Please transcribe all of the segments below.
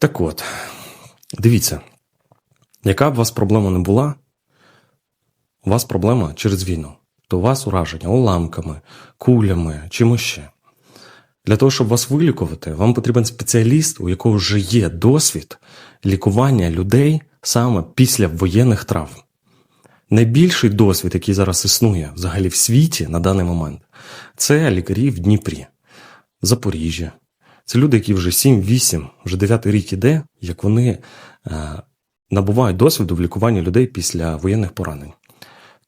Так от, дивіться, яка б у вас проблема не була, у вас проблема через війну, то у вас ураження уламками, кулями, чимось ще. Для того, щоб вас вилікувати, вам потрібен спеціаліст, у якого вже є досвід лікування людей саме після воєнних травм. Найбільший досвід, який зараз існує взагалі в світі на даний момент, це лікарі в Дніпрі, Запоріжжя. Це люди, які вже 7-8, вже 9 рік іде, як вони е, набувають досвіду в лікуванні людей після воєнних поранень.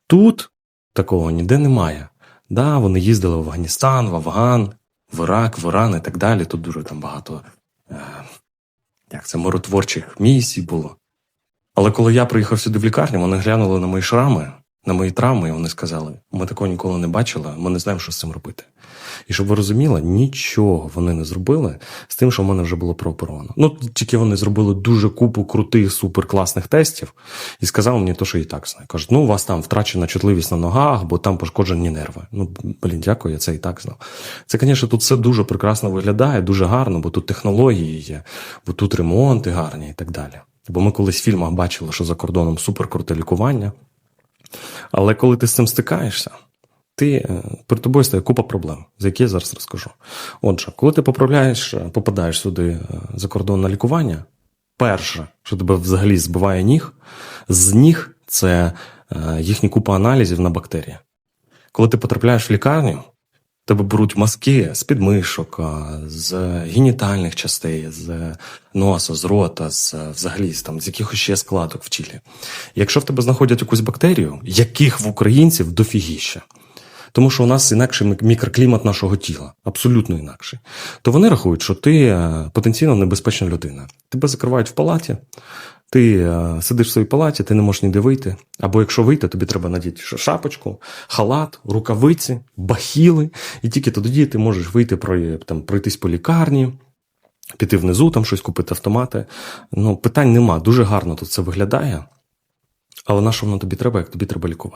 Тут такого ніде немає. Да, вони їздили в Афганістан, в Афган, в Ірак, в Іран і так далі. Тут дуже там багато е, як це, миротворчих місій було. Але коли я приїхав сюди в лікарню, вони глянули на мої шрами, на мої травми, і вони сказали: ми такого ніколи не бачили, ми не знаємо, що з цим робити. І щоб ви розуміли, нічого вони не зробили з тим, що в мене вже було прооперовано. Ну, тільки вони зробили дуже купу крутих, суперкласних тестів і сказали мені то, що і так знаю. Кажуть, ну у вас там втрачена чутливість на ногах, бо там пошкоджені нерви. Ну, блін, дякую, я це і так знав. Це, звісно, тут все дуже прекрасно виглядає, дуже гарно, бо тут технології є, бо тут ремонти гарні і так далі. Бо ми колись в фільмах бачили, що за кордоном суперкруте лікування. Але коли ти з цим стикаєшся, ти е, перед тобою стає купа проблем, за які я зараз розкажу. Отже, коли ти поправляєш, е, попадаєш сюди е, за кордон на лікування, перше, що тебе взагалі збиває ніг, з ніг це їхня купа аналізів на бактерії. Коли ти потрапляєш в лікарню, тебе беруть мазки з підмишок, з генітальних частей, з носа, з рота, з взагалі там, з якихось ще складок в тілі. Якщо в тебе знаходять якусь бактерію, яких в українців дофігіще, тому що у нас інакший мікроклімат нашого тіла, абсолютно інакший, то вони рахують, що ти е, потенційно небезпечна людина. Тебе закривають в палаті, ти е, сидиш в своїй палаті, ти не можеш ніде вийти. Або якщо вийти, тобі треба надіти шапочку, халат, рукавиці, бахіли, і тільки тоді ти можеш вийти про- там, пройтись по лікарні. Піти внизу, там щось купити автомати. Ну, питань нема. Дуже гарно тут це виглядає. Але на що воно тобі треба, як тобі треба лікувати?